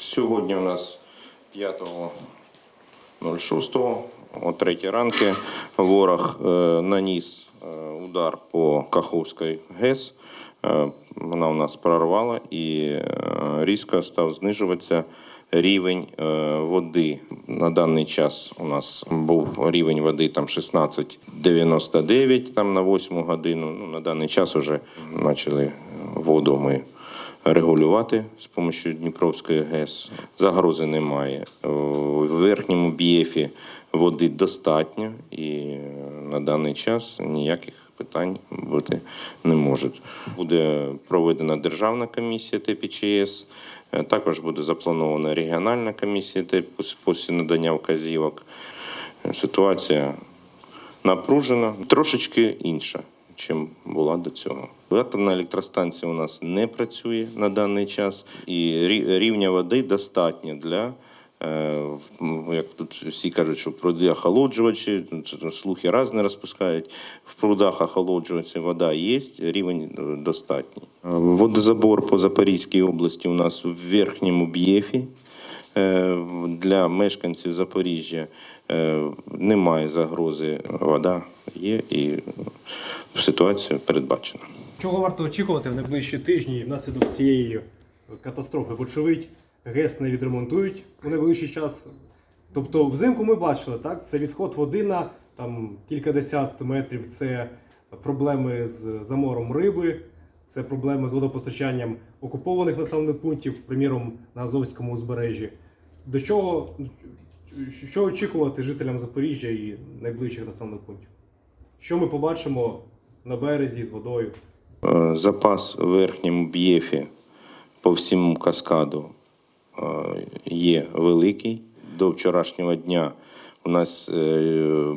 Сьогодні у нас 5.06, о 3 ранки, ворог е, наніс е, удар по Каховській ГЕС. Е, Вона у нас прорвала і різко став знижуватися рівень води. На даний час у нас був рівень води там 16,99 там на 8 годину. Ну, на даний час вже почали воду ми регулювати з допомогою Дніпровської ГЕС. Загрози немає. В верхньому бієфі води достатньо і е, на даний час ніяких питань бути не можуть. Буде проведена державна комісія ТПЧС, е, також буде запланована регіональна комісія після надання вказівок. Е, Ситуація напружена, трошечки інша, чим була до цього. Атомна електростанція у нас не працює на даний час, і рівня води достатньо для. е, Як тут всі кажуть, що пруди охолоджувачі, слухи різні розпускають. В прудах охолоджувачі вода є, рівень достатній. Е, Водозабор по Запорізькій області у нас в верхньому б'єфі. Е, Для мешканців Запоріжжя немає загрози. Вода є і ситуація передбачена. Чого варто очікувати в найближчі тижні внаслідок цієї катастрофи? Вочевидь, ГЕС не відремонтують у найближчий час. Тобто, взимку ми бачили, так? Це відход води на там, кількадесят метрів, це проблеми з замором риби, це проблеми з водопостачанням окупованих населених пунктів, приміром на Азовському узбережжі. До чого що очікувати жителям Запоріжжя і найближчих населених пунктів? Що ми побачимо на березі з водою? Е, Запас в верхньому б'єфі по всьому каскаду е, є великий. До вчорашнього дня у нас е,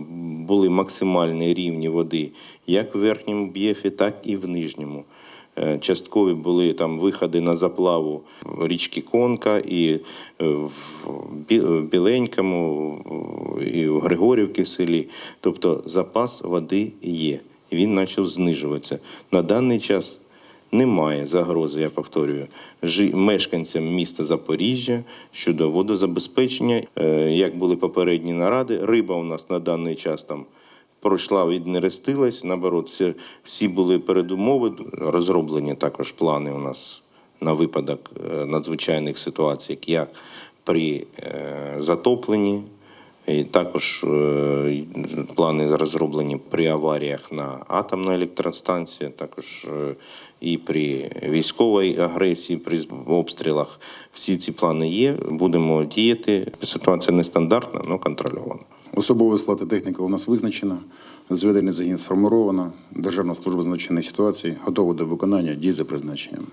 були максимальні рівні води як в верхньому б'єфі, так і в нижньому. Часткові були там виходи на заплаву річки Конка і в Біленькому, і в Григорівці в селі. Тобто запас води є. Він почав знижуватися. На даний час немає загрози, я повторюю, мешканцям міста Запоріжжя щодо водозабезпечення. Е, Як були попередні наради, риба у нас на даний час там пройшла, віднерестилась. Наоборот, всі були передумови, розроблені також плани у нас на випадок е, надзвичайних ситуацій, як при е, затопленні. І також е, плани розроблені при аваріях на атомній електростанції, також е, і при військовій агресії, при обстрілах. Всі ці плани є. Будемо діяти. Ситуація нестандартна, але контрольована. Особова склад техніка у нас визначена, зведений загін сформовано, Державна служба з надзвичайних ситуацій готова до виконання дій за призначенням.